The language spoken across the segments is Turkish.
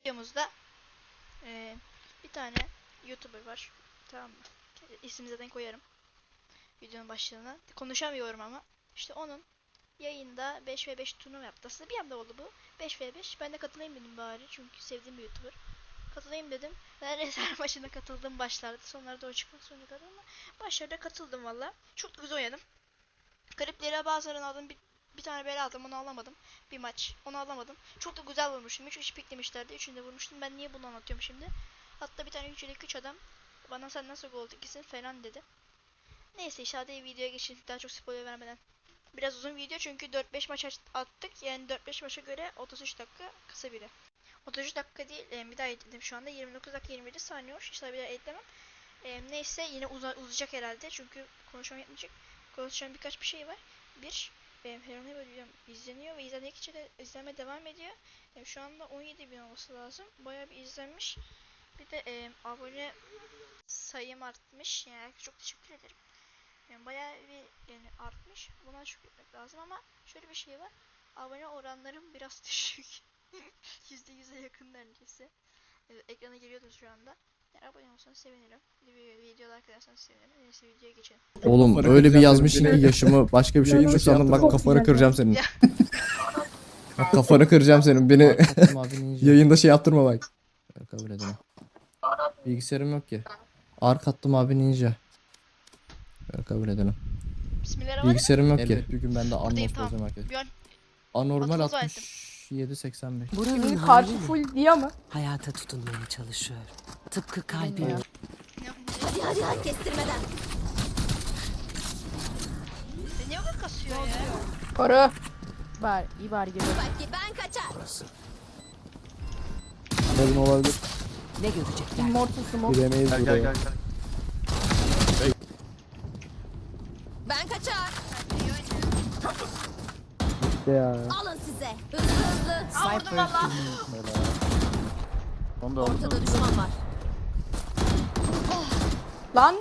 videomuzda eee, bir tane YouTuber var. Tamam mı? İsmi zaten koyarım. Videonun başlığına. Konuşamıyorum ama. İşte onun yayında 5v5 turnuva yaptı. Aslında bir anda oldu bu. 5v5. Ben de katılayım dedim bari. Çünkü sevdiğim bir YouTuber. Katılayım dedim. Neredeyse her maçına katıldım başlarda. Sonlarda o çıkmak zorunda kaldım ama başlarda katıldım valla. Çok da güzel oynadım. Garipleri bazılarını aldım. Bir, bir tane bela aldım. Onu alamadım. Bir maç. Onu alamadım. Çok da güzel vurmuştum. 3 3 piklemişlerdi. Üçünü de vurmuştum. Ben niye bunu anlatıyorum şimdi? Hatta bir tane 3 ile 3 adam bana sen nasıl gol ikisin falan dedi. Neyse işte hadi videoya geçelim. Daha çok spoiler vermeden. Biraz uzun video çünkü 4-5 maç aç- attık. Yani 4-5 maça göre 33 dakika kısa biri. 33 dakika değil. e, bir daha ekledim şu anda. 29 dakika 27 saniye olmuş. İşte bir daha eklemem. E, neyse yine uza- uzayacak herhalde. Çünkü konuşmam yetmeyecek. Konuşacağım birkaç bir şey var. Bir, benim Heron Heber videom izleniyor ve izlendikçe de izlenme devam ediyor. E, şu anda 17 bin olması lazım. Bayağı bir izlenmiş. Bir de e, abone sayım artmış. Yani çok teşekkür ederim. Yani bayağı bir yani artmış. Buna şükretmek lazım ama şöyle bir şey var. Abone oranlarım biraz düşük. %100'e yakın neredeyse. Evet, ekrana geliyordur şu anda. Oğlum Kafanı öyle bir kıracağım yazmışsın ki yaşımı başka bir şey gibi sandım. Bak kafanı kıracağım senin. Bak kafanı kıracağım senin. Beni yayında şey yaptırma bak. Kabul edemem. Bilgisayarım yok ki. Ark attım abi ninja. Kabul edemem. Bismillahirrahmanirrahim. Bilgisayarım yok ki. Elbet bir gün ben de Buradayım, unlocked tamam. olacağım Anormal Atıldı 7.85. Kimin Buranın karşı full diye mi? hayata tutunmaya çalışıyor. Tıpkı kalbim. Hadi hadi hadi kestirmeden. Sen niye bu kasıyor ya? Para. Var, iyi var gibi. Bak ben kaçar. Kadın olabilir. Ne görecekler? Immortal smoke. Bilemeyiz Gel gel gel. gel. Ben kaçar. Ya. Alın size hızlı. Cypher Onu da Ortada düşman var. Lan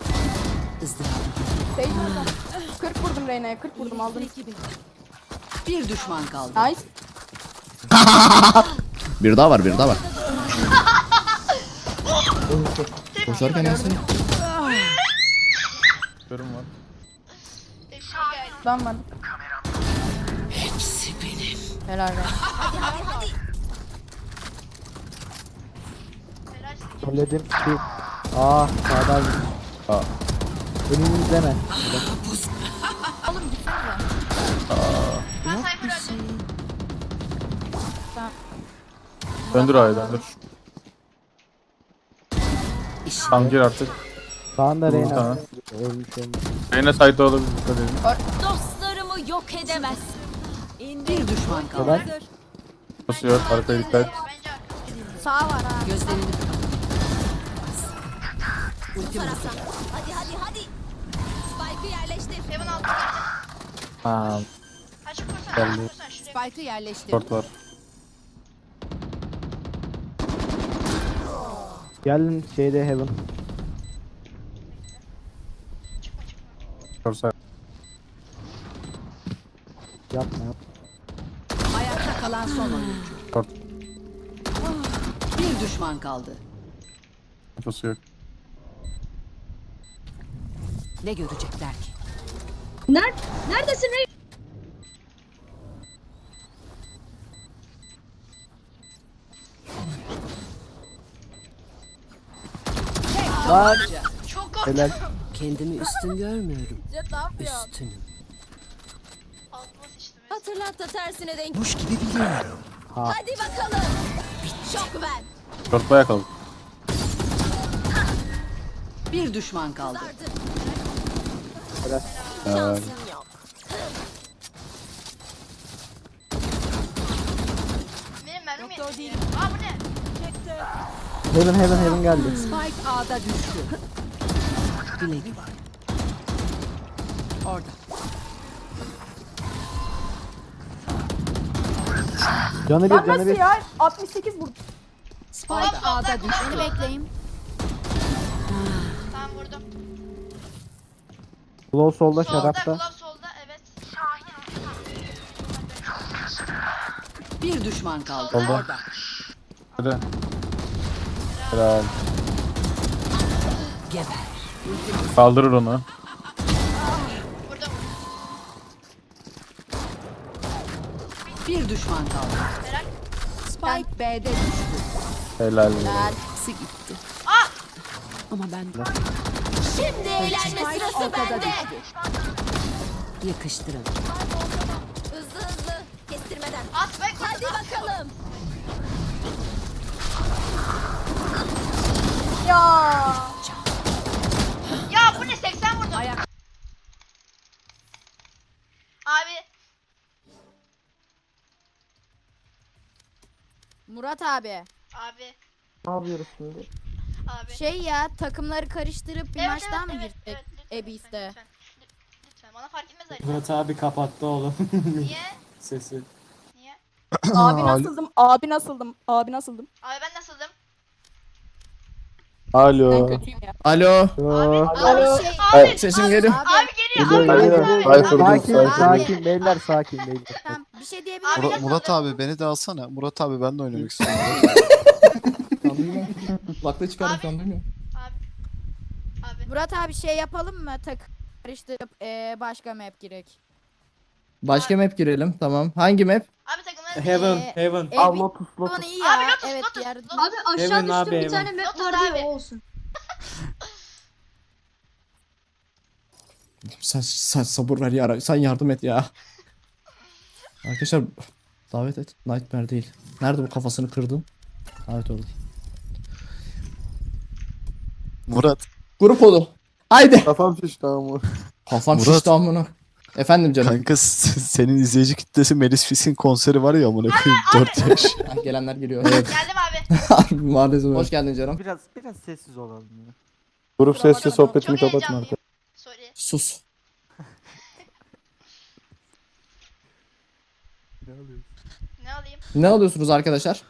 şey nereden? 40 vurdum Reyna'ya 40 vurdum aldım. Bir düşman kaldı. Nice. Bir daha var bir daha var. Koşarken yansın. görüm var. Geldi. Ben. Hepsi benim. Helal be. Söyledim ki. Aa sağdan. Aa. Önünü izleme. Ben Cypher öldüm. Döndür abi döndür. İşi Tam gir artık. Sağında Reyna. Tamam. Ölmüş ölmüş. Yine site'da olabilir. Dikkat edin. Dostlarımı yok edemez. bir düşman kaldı. Basıyor. Arkaya dikkat. Sağ var ha. Gözlerini Ultim Taraftan. Hadi hadi hadi. Spike'ı yerleştir. Heaven altı geldi. Aa. Açık kursan, açık Geldi. kursan şuraya. Spike'ı yerleştir. Short var. Gelin şeyde Heaven. Çıkma çıkma. Short. Yapma yap. Ayakta kalan son oyuncu. Short. Bir düşman kaldı. Nefesi yok. Ne görecekler ki? Lan. Çok korktum. Helal. Kendimi üstün görmüyorum. Jet ne yapıyor? Üstünüm. Altıma sıçtım. Hatırlat da tersine denk. Muş gibi biliyorum. Hadi bakalım. Şok ver. Short bayağı kaldı. Bir düşman kaldı. Sardı. Şansın yok. Benim mermim yetmiyor. Aa bu ne? Heaven Heaven Heaven geldi. Spike A'da düştü. Güle güle. Orada. Canı bir Lan canı nasıl bir. ya? 68 vurdum. Spike A'da düştü. Bekleyin. Tamam vurdum. Glow solda Solda, şarapta. Solda evet. Bir düşman kaldı. Solda. Orada. Hadi. Helal. Geber. Kaldırır onu. Bir düşman kaldı. Helal. Spike B'de düştü. Helal. İkisi gitti. Ama ben Şimdi eğlenme sırası bende. Yakıştırın. Hızlı hızlı. Kestirmeden. At be Hadi bakalım. Ya. Ya bu ne 80 vurdum. Ayak. Abi Murat abi. abi Ne yapıyoruz şimdi? Abi. Şey ya takımları karıştırıp bir Evet, maç daha evet, mı evet, girsek? evet, lütfen, Ebis'te. Lütfen, lütfen. Lütfen bana fark etmez zaten. Murat abi kapattı oğlum Niye? sesi. Niye? Abi nasıldım? Abi nasıldım? Abi nasıldım? Abi ben nasıldım? Ben Alo. kötüyüm ya. Alo. Abi, Abi şey. abi, Sesim geliyor. Abi, abi geliyor. Geliyor abi, geliyor. abi. Cypher dur Sakin, Cypher. sakin beyler, sakin beyler. tamam, bir şey diyebilir Abi miyim? nasıldım? Murat abi beni de alsana. Murat abi ben de oynamak istiyorum. Kulaklığı çıkardım Abi. şu an duymuyorum. Abi. Abi. Murat abi şey yapalım mı? Tak karıştırıp eee, başka map girek. Başka map girelim. Tamam. Hangi map? Abi takımları Heaven, Ee, Heaven. Ebi- Al Lotus Lotus. iyi ya. Abi Lotus, evet Lotus, Lotus. Abi aşağı Heaven düştüm abi, bir Heaven. tane map Lotus vardı abi. ya o olsun. Sen, sen sabır ver ya. Sen yardım et ya. Arkadaşlar davet et. Nightmare değil. Nerede bu kafasını kırdın? Evet orada. Murat. Grup oldu. Haydi. Kafam şişti ama. Kafam Murat. şişti amına. Efendim canım. Kanka senin izleyici kitlesi Melis Fis'in konseri var ya amına koyayım 4 yaş. Gelenler geliyor. Evet. Geldim abi. Maalesef. Hoş geldin canım. Biraz biraz sessiz olalım ya. Grup sesli sohbetini Çok heyecanlıyım. artık. Sorry. Sus. Ne alayım? Ne alıyorsunuz arkadaşlar?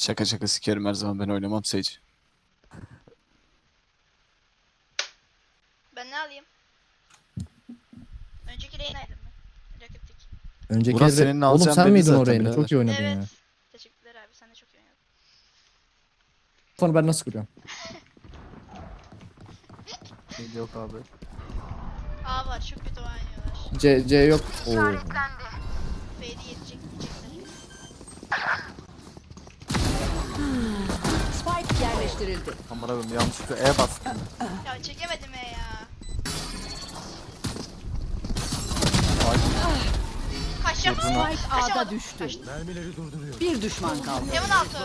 Şaka şaka sikerim her zaman ben oynamam Sage. Ben ne alayım? Önceki Reyna'ydım ben. Rakiptik. Önceki Murat senin Oğlum alacağın sen belli miydin zaten oraya? birader. Çok iyi oynadın Evet. ya. Teşekkürler abi. Sen de çok iyi oynadın. Sonra ben nasıl kuruyorum? Yok abi. A var. Çok kötü oynuyorlar. C, C yok. Oo. F'de yetecek. Spike yerleştirildi. Amına koyayım yanlışlıkla E bastım. Ya çekemedim E ya. Kaçacağım. Spike A'da Kaçamadım. düştü. Kaçtım. Bir düşman kaldı. Heaven altı.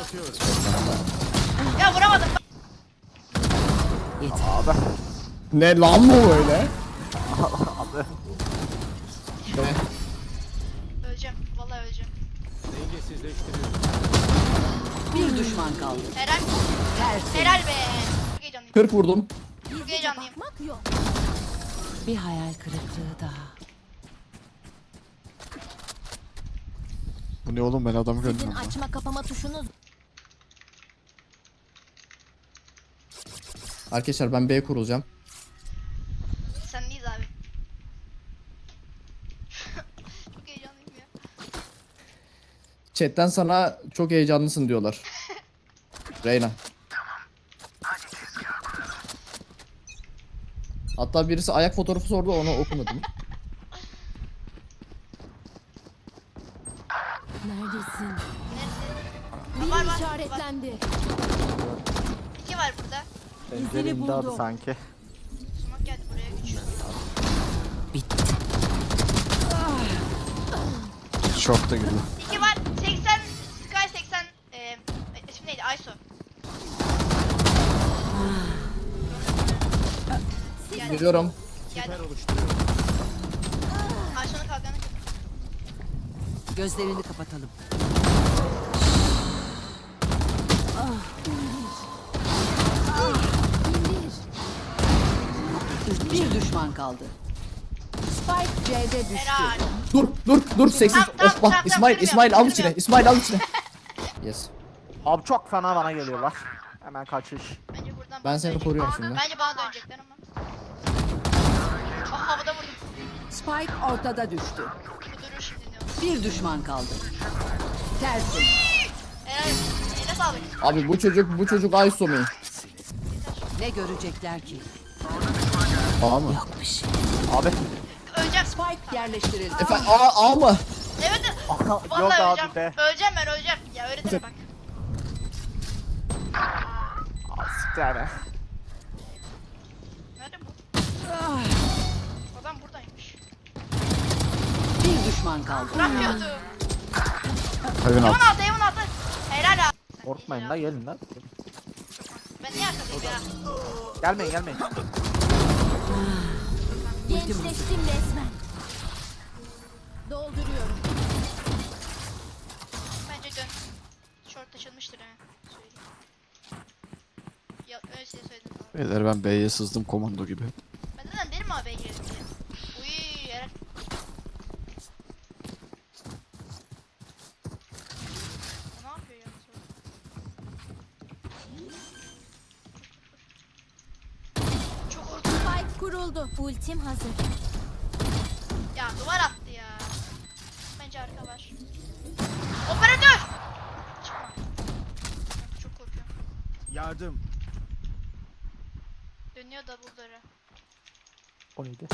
Ya vuramadım. Yeter. Ne lan bu böyle? Öleceğim. Vallahi öleceğim. Bir düşman kaldı. Helal. Tersi. Helal be. Çok heyecanlıyım. 40 vurdum. Çok heyecanlıyım. Bir hayal kırıklığı daha. Bu ne oğlum ben adam gördüm. Sizin açma kapama tuşunuz Arkadaşlar ben B kurulacağım. Sendeyiz abi. Çok heyecanlıyım ya. Chat'ten sana çok heyecanlısın diyorlar. Reyna. Hatta birisi ayak fotoğrafı sordu onu okumadım. neredesin? Var var. var. İşaretlendi. İki var burada. Pencere indi abi sanki. Smoke geldi buraya güç. Şok da girdi. Geliyorum. Kalkanı. Gözlerini kapatalım. Bir düşman kaldı. Spike C'de düştü. Helal. Dur dur dur sessiz. Tamam, tamam, Of tamam, bak tamam, İsmail İsmail al içine. kırmıyorum. İsmail al içine. Yes. Abi çok fena bana geliyorlar. Hemen kaçış. Bence buradan Ben seni koruyorum şimdi. Bence bana dönecekler ama. Ah havada vurdum. Spike ortada düştü. Bu durur şimdi ne olur. Bir düşman kaldı. Tersi. Eee Helal. Eline sağlık. Abi bu çocuk bu çocuk ISO mu? Ne görecekler ki? A mı? Yok şey. Öleceğim. Spike yerleştirildi. Efendim A, A mı? Evet. Vallahi öleceğim. Öleceğim ben öleceğim. Ya öğretirim bak. Nerede düşman kaldı. Bırakmıyordu. Hayvan Evin alt. altı evin altı. Helal abi. Korkmayın la gelin lan. Ben niye arkadayım ya? Gelmeyin gelmeyin. Gençleştim resmen. Dolduruyorum. Bence dön. Short açılmıştır ha. Söyleyeyim. Ya öyle şey söyledim. Beyler ben B'ye sızdım komando gibi. Ultim hazır. Ya duvar attı ya. Bence arka var. Operatör! Çıkma. Çok korkuyorum. Yardım. Dönüyor double'ları. O neydi?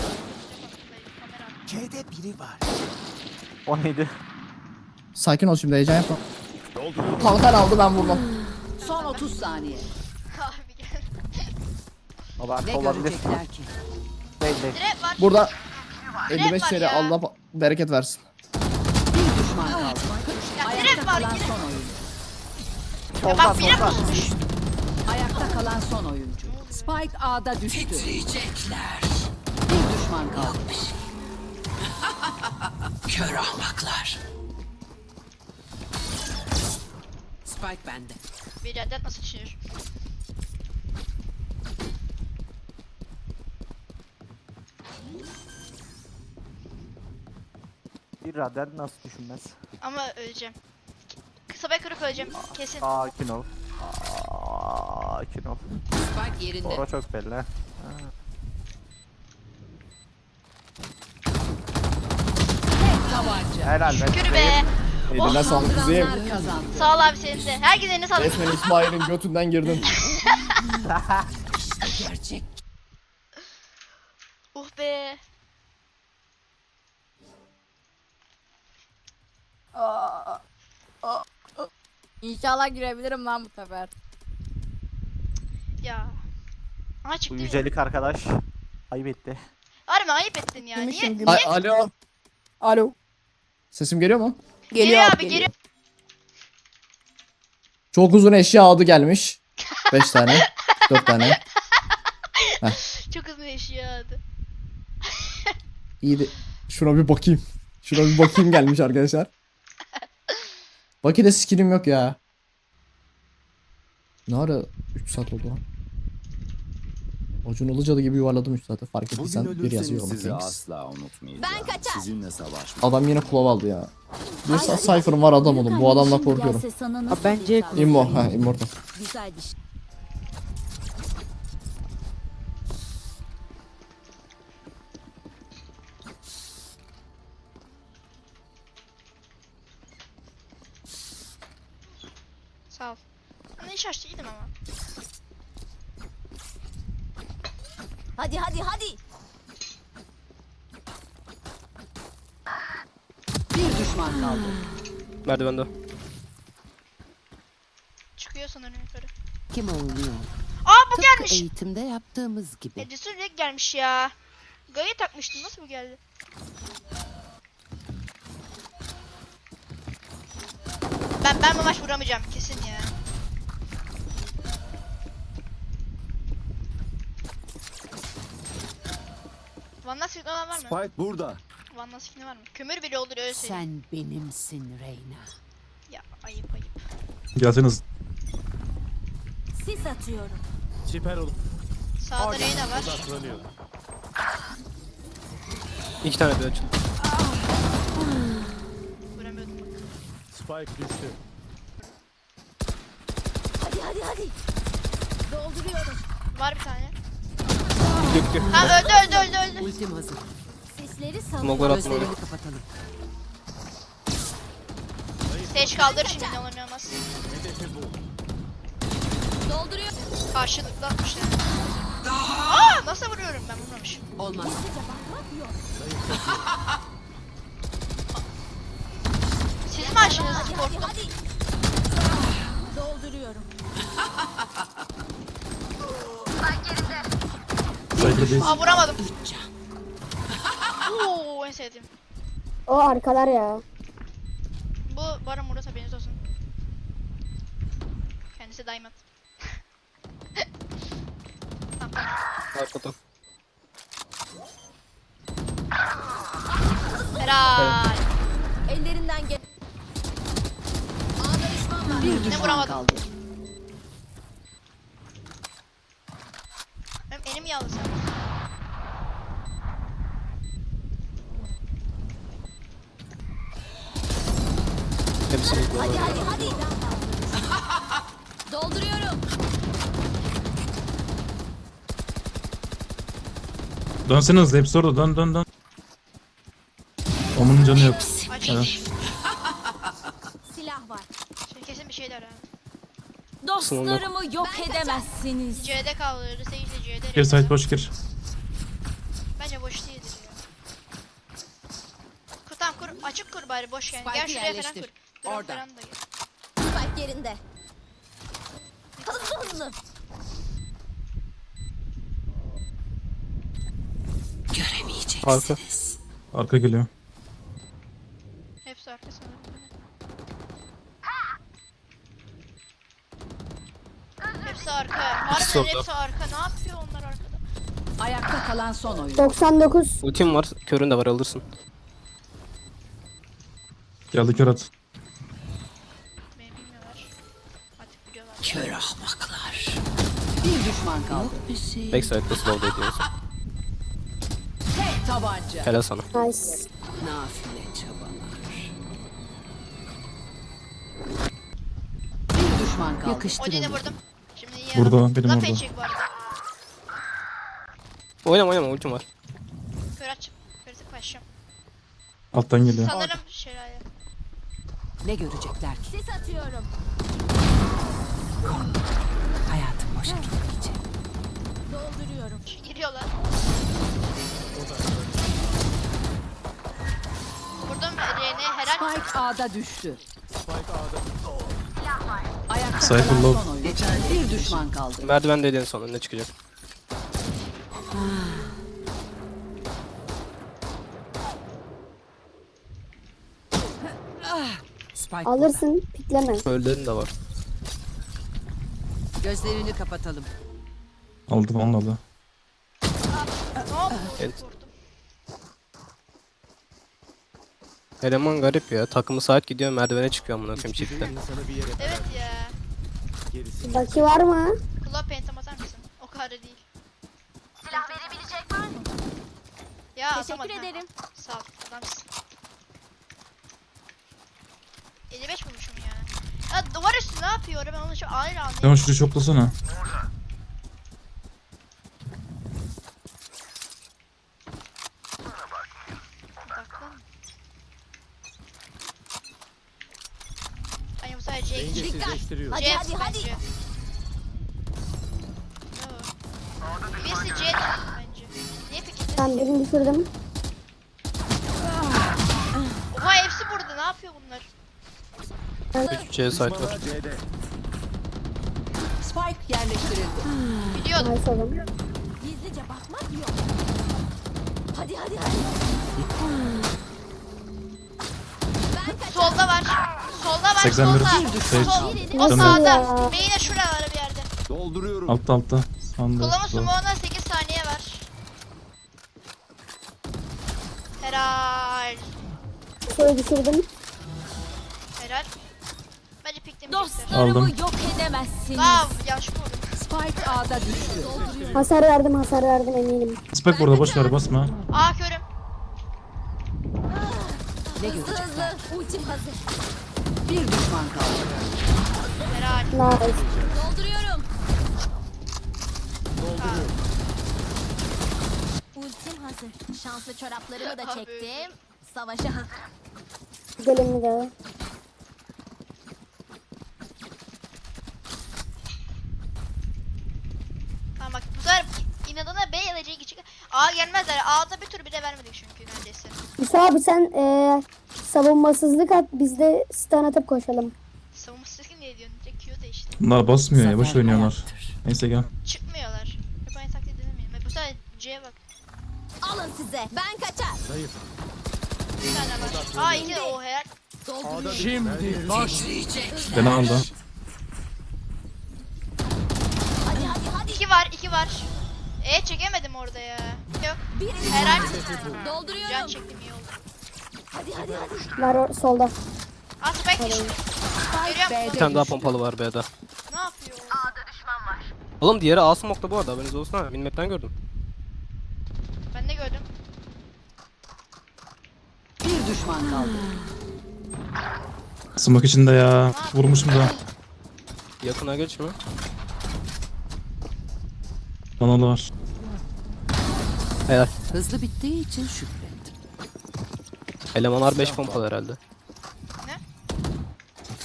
Kamera. C'de biri var. O neydi? Sakin ol şimdi heyecan yapma. Kalkan aldı ben vurdum. Son 30 saniye. Abi gel. O da Ne olabilir. görecekler ki? Var. Burada Direkt 55 var ya. Allah bereket versin. Bir düşman kaldı. Ya direkt var. kalan Direkt. son oyuncu. Ya Solda bak biri pusmuş. Ayakta kalan son oyuncu. Spike A'da düştü. Titriyecekler. Bir düşman kaldı. Kör ahmaklar. Spike bende. Bir yerden nasıl düşünür? Bir radar nasıl düşünmez? Ama öleceğim. Kısa bay kırıp öleceğim. Kesin. Sakin ol. Sakin ol. Spike yerinde. Sonra çok belli. ha. Tabanca. Helal be. Şükür be. Eline sağlık kuzeyim. Kazandı. Sağ ol abi senin de. Herkesin eline sağlık. Resmen İsmail'in götünden girdin. Gerçek. Uh be. Aa, aa, aa. İnşallah girebilirim lan bu sefer. Ya. Aha Bu çıktı. yücelik arkadaş. Ayıp etti. Harbi ayıp ettin ya. Niye? Gümüşüm, A-. Alo. Alo. Sesim geliyor mu? Geliyor, Geliyor abi geliyor. Çok uzun eşya adı gelmiş. 5 tane. 4 tane. Çok hızlı yaşıyordu. İyi de şuna bir bakayım. Şuna bir bakayım gelmiş arkadaşlar. Baki'de skillim yok ya. Ne ara 3 saat oldu lan. Acun Ilıcalı gibi yuvarladım 3 saate fark ettiysen bir yazıyor sizi Thanks. asla unutmayacağım. Ben kaçar. Sizinle savaşmak. Adam yine kulav aldı ya. Bir sa- Cypher'ım var adam oğlum. Bu adamla korkuyorum. Nasıl bence? Immo. Ha Immortal. Güzelmiş. Sağ düşman kaldı. Merdivende. Çıkıyor sanırım yukarı. Kim oluyor? Aa bu gelmiş. eğitimde yaptığımız gibi. Edison direkt gelmiş ya. Gayı takmıştım. Nasıl bu geldi? Ben ben bu maç vuramayacağım kesin ya. Vanna skin olan var mı? Spike burada. Vanna skin var mı? Kömür bile olur öyle söyleyeyim. Sen benimsin Reyna. Ya ayıp ayıp. Gelseniz. Sis atıyorum. Siper olun. Sağda Reyna var. İki tane de açın. Vuramıyordum. Spike düştü. Hadi hadi hadi. Dolduruyorum. Var bir tane. Dük dük. Ha öldü öldü öldü öldü. Ultim hazır. Sesleri salın. Smoglar atma oraya. Gözlerini kapatalım. Sage kaldır şimdi olmaz. Dolduruyor. Karşılıklı atmışlar. Aa nasıl vuruyorum ben vurmamışım. Olmaz. Siz mi açtınız korktum. hadi. Dolduruyorum. Aa vuramadım. Oo en sevdiğim. O arkalar ya. Bu Baron Murat haberiniz olsun. Kendisi Diamond. Tamam, Arkadan. Helal. Ellerinden gel. Ağda düşman var. Bir düşman vuramadım? kaldı. Benim elim yağlı sen. Hepsini Hadi hadi hadi. Dolduruyorum. Dönsene hızlı hepsi orada dön dön dön. Omunun canı yok. Evet. Silah var. Şimdi kesin bir şeyler ha. Dostlarımı yok edemezsiniz. C'de. Sage de C'de. Gir site boş gir. Bence boş değildir ya. Kur, tamam kur. Açık kur bari boş yani. Gel şuraya falan kur. Orada. Spike yerinde. Hızlı hızlı. Arka. Arka geliyor. Hepsi arkasında. Hepsi arka. Harbiden hepsi arka. Ne yapıyor onlar arkada? Ayakta kalan son oyuncu. 99. Ultim var. Körün de var alırsın. Geldi kör at. Backside'da slow ediyorsun. Tek tabanca. Helal sana. Nice. Nafile çabalar. Bir düşman kaldı. Odin'i Yakıştırın. vurdum. Şimdi iyi. Burada, benim Laf orada. edecek bu arada. Oynama oynama ultim var. Kör aç. Kritik başım. Alttan geliyor. Sanırım şelale. Ne görecekler ki? Sis atıyorum. Giriyorlar. Vurdum Rene helal. Spike A'da düştü. Ayakta Cypher kalan low. Bir düşman kaldı. Merdiven dediğin son önüne çıkacak. Spike. Alırsın. Pikleme. Öldüğün de var. Gözlerini kapatalım. Aldı vallahi. Ne oldu? Evet. Eleman garip ya. Takımı saat gidiyor merdivene çıkıyor amına koyayım çifte. Evet ya. Baki var mı? Kulağa pentam atar mısın? O kadar da değil. Silah verebilecek var mı? Ya Teşekkür atamadım. ha. ederim. Sağ ol. Adamsın. 55 bulmuşum ya. Ya duvar üstü ne yapıyor? Ben onu şu ayrı Sen anlayayım. şurayı çoklasana. Odaklan. Gidecek. Hadi hadi hadi. bence. Birisi C bence. Niye peki? Ben birini düşürdüm. Oha hepsi burada. Ne yapıyor bunlar? 3 C site var. Spike yerleştirildi. Biliyordum. Nice oğlum. Gizlice bakmak yok. Hadi hadi hadi. Solda var. Solda var. 81. Solda. Sage. Sol. O Canım. sağda. Ya. Main'e şuralara bir yerde. Altta altta. Sanda. Kullanma smoke'una 8 saniye var. Helal. Şöyle düşürdüm. Helal. Bence piklemeyecekler. Dostlarımı Aldım. yok edemezsiniz. Yanlış mı vurdum? Spike A'da düştü. Hasar verdim hasar verdim eminim. Spike burada boş ver basma. Aa körüm. Ne Hızlı görecekler? hızlı. Ultim hazır. Bir düşman kaldı. Meral. Nice. Dolduruyorum. Dolduruyorum. Ultim hazır. Şanslı çoraplarımı da çektim. Savaşa. Gelin mi de. Tamam bak inadına B ya çık. A gelmezler. A'da bir tur bile vermedik çünkü neredeyse. Musa abi sen ee, savunmasızlık at biz de stun atıp koşalım. Savunmasız ki ne diyorsun? Direkt Q değişti. Bunlar basmıyor ya. Boş oynuyorlar. Neyse gel. Çıkmıyorlar. Hep aynı taktiği denemeyelim. Bak Bu sefer C'ye bak. Alın size. Ben kaçar. Bir tane var. Aa iki de o helal. Beni aldı. Hadi hadi hadi. İki var, iki var. E çekemedim orada ya. Yok. Helal. Can Dolduruyorum. çektim iyi oldu. Hadi hadi hadi. Var o, solda. Aa spike düştü. Görüyor musun? Bir tane daha pompalı var B'de. Ne yapıyor? Oğlum diğeri A smoke'ta bu arada haberiniz olsun ha. Minmap'ten gördüm. Ben de gördüm. Bir düşman kaldı. Smoke içinde ya. Vurmuşum da. Yakına geçme. Kanalı var. Helal. Hızlı bittiği için şükret. Elemanlar 5 pompalı herhalde.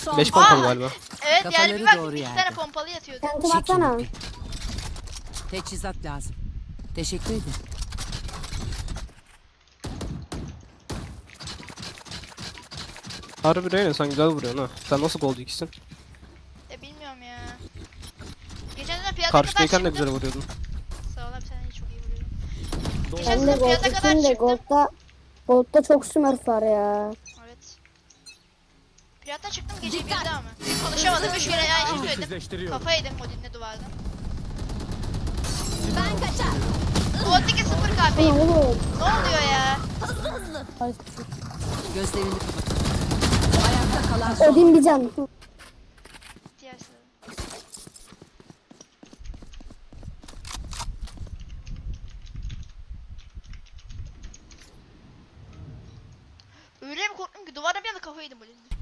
Son 5 pompalı Aa! galiba. Evet yani Kafaları bir bak doğru iki yerde. tane pompalı yatıyordu. Kentim atsana. Teçhizat lazım. Teşekkür ederim. Harbi Reyna sen güzel vuruyorsun ha. Sen nasıl gold ikisin? E bilmiyorum ya. Geçen sene piyada Karşıdayken de kadar güzel vuruyordun. Sağ ol abi sen de çok iyi vuruyorsun. Geçen Ben de sene piyada kadar de çıktım. gold'da gold'da çok smurf var ya. Evet. Piratta çıktım gece birde ama. Konuşamadım. Üç kere ya şey söyledim. Kafa yedim Odin'le duvardan. Ben kaçar. Sıfır Ne KP'yim. oğlum? Ne oluyor ya? Hızlı hızlı. Gözlerini kapat. Ayakta kalan son. Odin bir can. Diğer sıra. Öyle mi korktum ki kafa yedim Odin'le.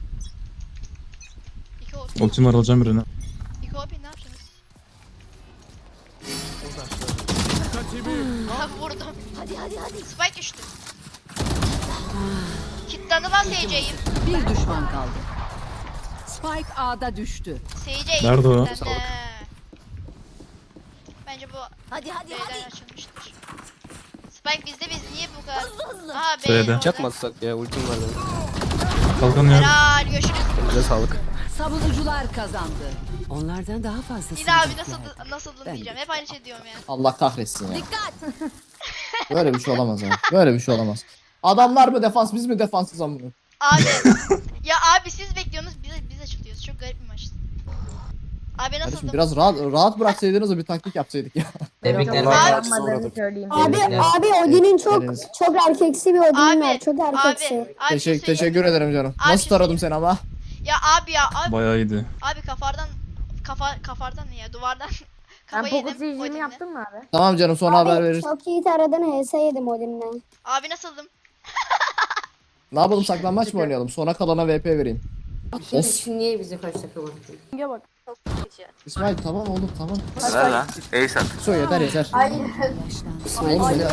İki OP. Ultim var alacağım birini. İki OP ne yaptınız? Ha vurdum. Hadi hadi hadi. Spike düştü. Kitlandı lan SC'yim. Bir düşman kaldı. Spike A'da düştü. SC'yim. Nerede o? Bence bu Hadi hadi B'den hadi. açılmıştır. Spike bizde biz niye bu kadar? Hızlı hızlı. Aha B. B'de. orada. Çakmasak ya ultim var benim. Kalkan yok. Helal görüşürüz. Elinize sağlık. Savunucular kazandı. Onlardan daha fazlası. Yine abi nasıl nasıl diyeceğim. Hep aynı şey diyorum ya. Allah kahretsin ya. Dikkat. Böyle bir şey olamaz ya. Böyle bir şey olamaz. Adamlar mı defans biz mi defansız amına? Abi ya abi siz bekliyorsunuz biz biz açılıyoruz. Çok garip bir maçtı. Abi Kardeşim nasıldım? biraz rahat rahat bıraksaydınız da bir taktik yapsaydık ya. Abi abi Odin'in çok Elinize. çok erkeksi bir Odin'in Abi, var. Çok Abi, erkeksi. abi bir şey Teşekkür teşekkür ederim canım. Abi, Nasıl şey taradım seni ama? Ya abi ya abi, Bayağı iyiydi. abi kafardan kafa kafardan ne ya duvardan Ben yedim. poker CG'mi Odin'le. yaptın mı abi? Tamam canım sonra haber Abi veririz. çok iyi taradın HS yedim Odin'le. Abi nasıldım? Ne yapalım saklanmaç mı oynayalım? Sona kalana VP vereyim. Of. niye bize kaç dakika baktın? Ya bak. İsmail tamam oğlum tamam. Ver lan. Ace at. Söyle yeter yeter. Yaşlandı. Oğlum beni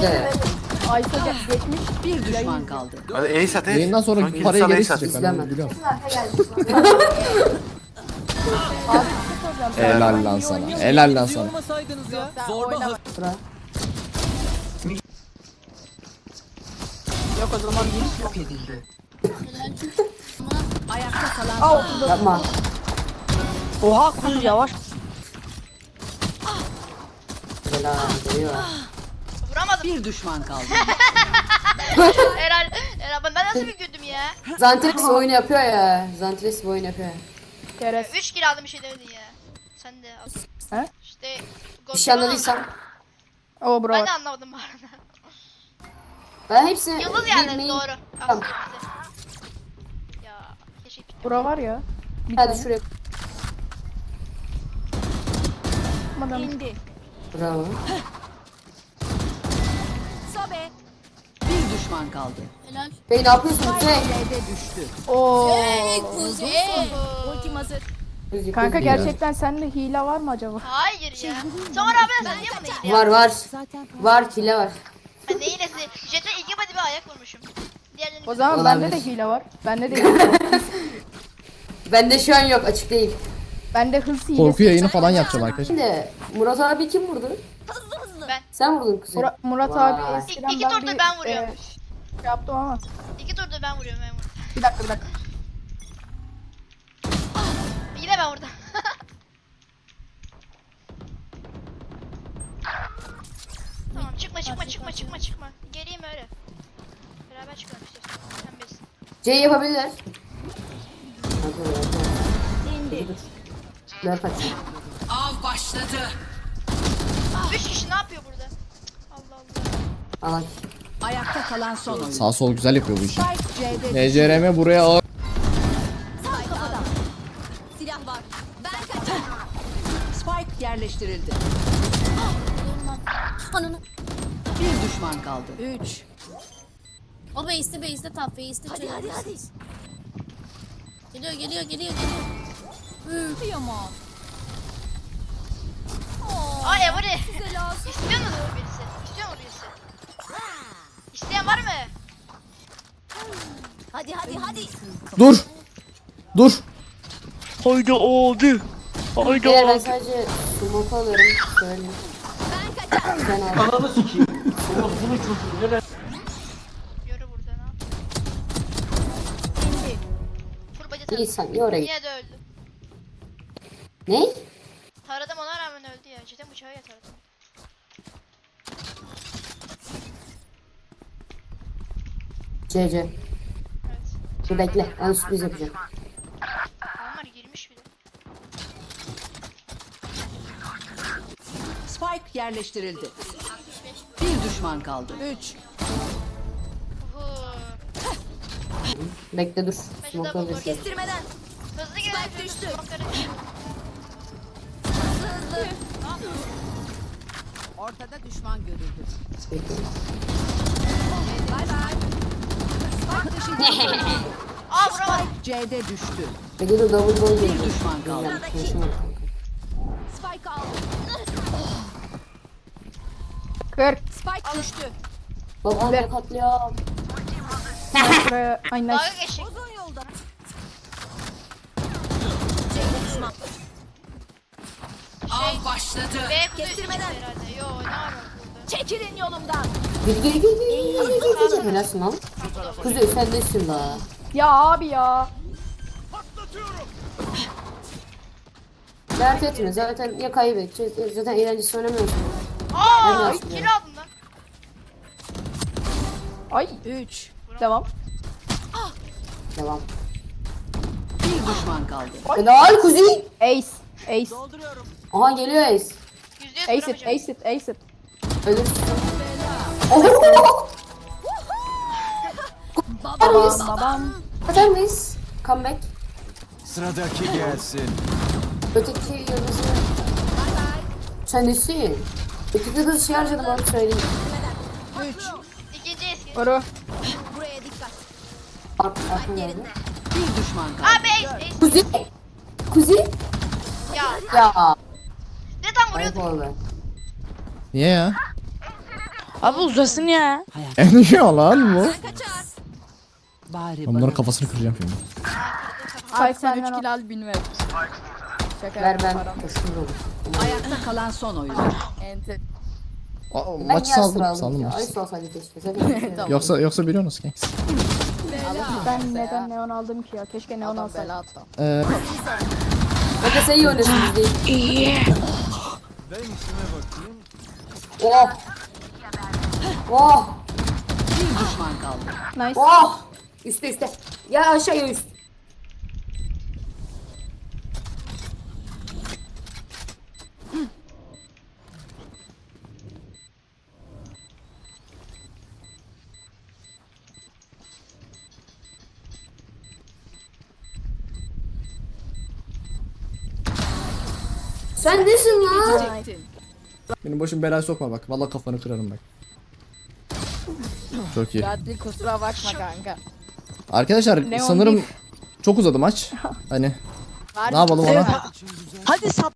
Aysa geçmiş. Bir düşman kaldı. Hadi ace at ace. yayından sonra Son parayı sana geri ace at. isteyecek ben onu biliyorum. Abi Helal lan sana. Helal lan sana. Zorba Yok o zaman bir Yok edildi. Ayakta kalan. Yapma. Oha kuz yavaş. Vuramadım. Bir düşman kaldı. Helal. Helal. Ben nasıl bir güldüm ya? Zantres oyun yapıyor ya. Zantres oyun yapıyor. Keres. 3 kill aldım bir şey demedin ya. Sen de al. He? İşte Bir şey anladıysam. O bro. Ben de anlamadım bu arada. Ben hepsini Yıldız yani doğru. Aslında bize. Ya keşke Bura var ya. Hadi şuraya. İndi. Bravo. Sobe. Bir düşman kaldı. Bey ne yapıyorsun? B'de düştü. Oo. Ultim hazır. Kanka gerçekten sende hile var mı acaba? Hayır ya. Sonra ben sana niye hile Var var. Var hile var. Ben ne hilesi? Jet'e iki body bir ayak vurmuşum. Diğerlerini O zaman Olabilir. bende de hile var. Bende de hile var. Bende şu an yok açık değil. Ben de hız hilesi. Korku yayını falan yapacağım arkadaşlar. Şimdi Murat abi kim vurdu? Ben. Sen vurdun kuzey. Murat, Murat Vay. abi İki, eskiden iki ben turda bir, ben vuruyorum. e, şey yaptım ama. İki turda ben vuruyorum ben vuruyorum. Bir dakika bir dakika. Yine ben vurdum. tamam çıkma çıkma çıkma çıkma çıkma. Geleyim öyle. Beraber çıkalım istiyorsan. Sen bilirsin. C yapabilirler. Aç. Av başladı. Üç kişi ne yapıyor burada? Allah Allah. Al Ayakta kalan son. Sağ sol güzel yapıyor bu işi. NCRM buraya ağır. Silah var. Ben kaçar. Spike yerleştirildi. Ananı. Bir düşman kaldı. 3. O base'te base'te top base'te Hadi hadi hadi. Geliyor geliyor geliyor geliyor. Kıyamam. Aa Evori. İstiyor musun birisi? İstiyor mu birisi? İsteyen var mı? Hadi hadi hadi. Dur. Dur. Beyler ben sadece smoke alıyorum. Söyleyeyim. Ben kaçar. Sen al. Ananı sikeyim. Oğlum bunu çocuğu ne Yoru burada ne yapıyor? Full bacı İyi sen niye oraya git? Yine. Ne? Taradım ona rağmen öldü ya. Cidden bıçağı ya taradım. C C. Evet. Dur bekle. Ben sürpriz yapacağım. Adamlar girmiş bile. Spike yerleştirildi. Bir düşman kaldı. 3. Uhu. Bekle dur. Bence Smoke double door. alıyorum. Kestirmeden. Hızlı girelim. Spike düştü. Smoke'ları. Hızlı. Ortada düşman görüldü. Bekle. Bay bay. Aa vuramadım. C'de düştü. Bekle dur double door Bir geliyor. düşman kaldı. Konuşamam kanka. Spike aldı. 40. Spike düştü. Babam ne katliam. Buraya aynen. Dalga geçecek. Av başladı. B Kestirmeden. herhalde. Yo ne var burada. Çekilin yolumdan. Gir gir gir gir. Gir gir gir. Helalsin lan. Kuzey sen nesin la? Ya abi ya. Dert etme zaten ya kaybedeceğiz ya zaten eğlencesi oynamıyorsun. Aa Evet. kill aldım lan. Ay 3. devam. Devam. Bir düşman kaldı. Helal Kuzey. Ace. Ace. Aha geliyor Ace. Yüzde yüz Ace it, vuramayacağım. ace it, ace it. Ölürsün. Oho! Atar mıyız? Babam. Atar mıyız? Comeback. Sıradaki gelsin. Öteki yıldızı. Sen nesin? Öteki yıldızı şey harcadım onu söyleyeyim. 3. İkinci eski. Oru. Buraya dikkat. Bak aklım geldi. Bir düşman kaldı. Abi ace ace. Kuzey. Kuzey. Ya ne tam Ayıp vuruyorduk. oldu. Niye ya? Abi uzasın ya. Eniyor lan bu. Bari Ben bunların kafasını kıracağım şimdi. Spike sen 3 kill al bilmiyorum. Şaka Ver ben. olur. Ayakta kalan son oyuncu. Enter. Aa, Ben maçı niye saldım. Saldım ki? maçı. Ayıp olsaydı keşke. Zaten Yoksa yoksa biliyorsunuz ki. Ben neden neon aldım ki ya? Keşke neon alsaydım. Ee, Bakın sen iyi oynuyorsunuz değil. Ben işime bakayım. Oh. Oh. Bir düşman kaldı. Nice. Oh. Üste üste. Ya aşağıya üst. Benim başım belaya sokma bak. Vallahi kafanı kırarım bak. Çok iyi. Radli kusura bakma kanka. Arkadaşlar Neon sanırım çok uzadı maç. Hani ne yapalım ona? Hadi sap.